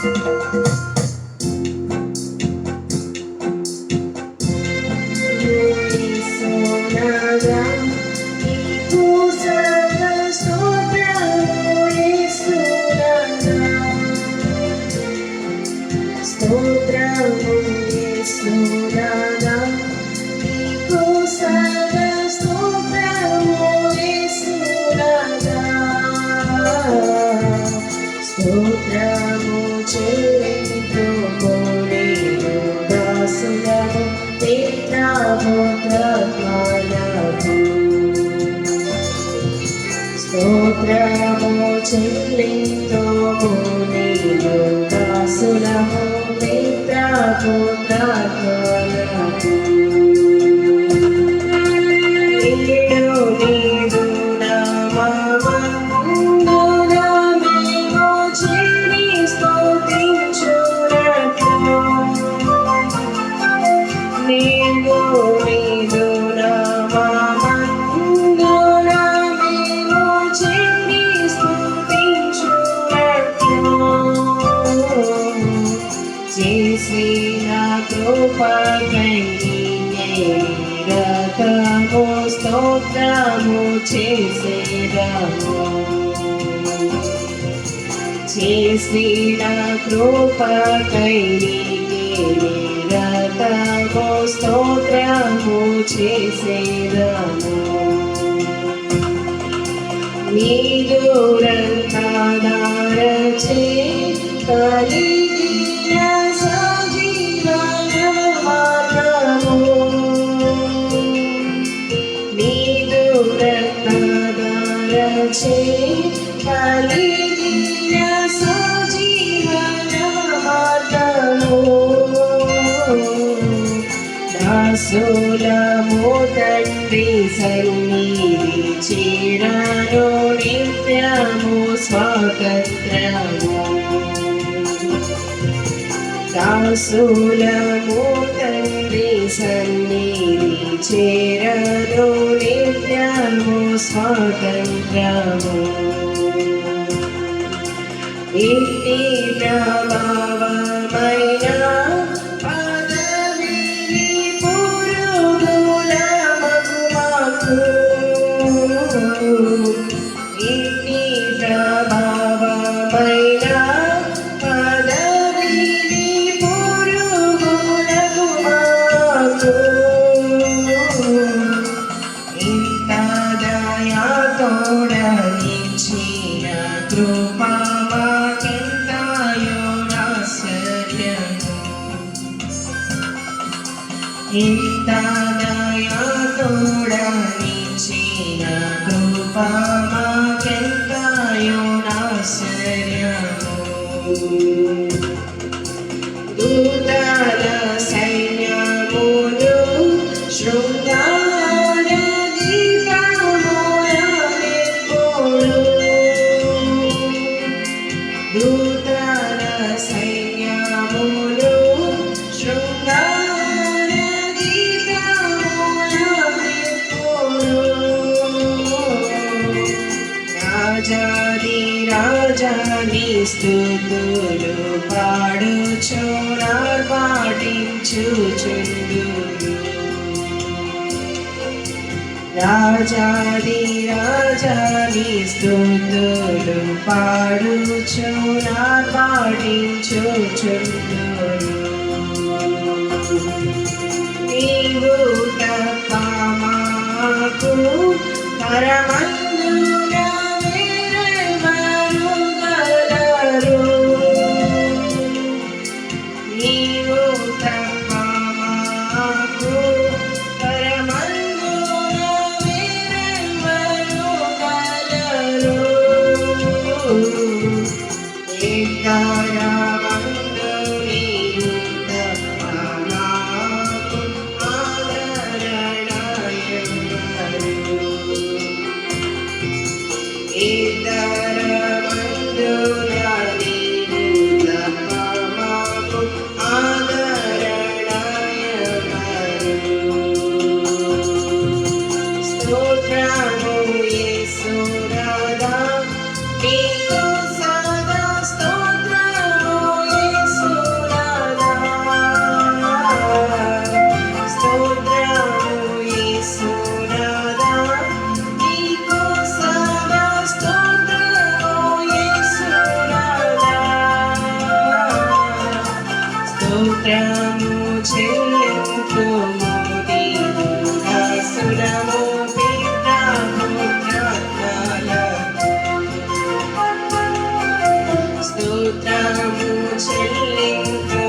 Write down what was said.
Música చేతితో కోడేను దాసులము నిద్రామోద్రమాలకు స్తోత్రము చెల్లితో కోడేను దాసులము నిద్రామోద్ర రథము స్తోత్రము చేసేదము. చేసిన కృపకై రథము స్తోత్రము చేసేదము. నీదు రంగదారచే రంగదారచే కలిగిన సజీవన తండ్రి సన్నిధి చీరను నిత్యము స్వాతంత్రము. దాసులము తండ్రి సన్నిధి చేరను నిత్యము స్వాతంత్రము ఇట్టి ప్రభావ ఇంత దయాతోడనిచ్చిన కృపా మాకెంతాయో ఆశ్చర్యము దూతల సైన్యములు శృంగార రాజాని స్థుతులు పాడుచునా పాటించుచుండు రాజాది రాజాని స్థుతులు పాడుచునా పాటించుచుండు నీవు తప్ప మాకు పరమ Be chào chân linh thơ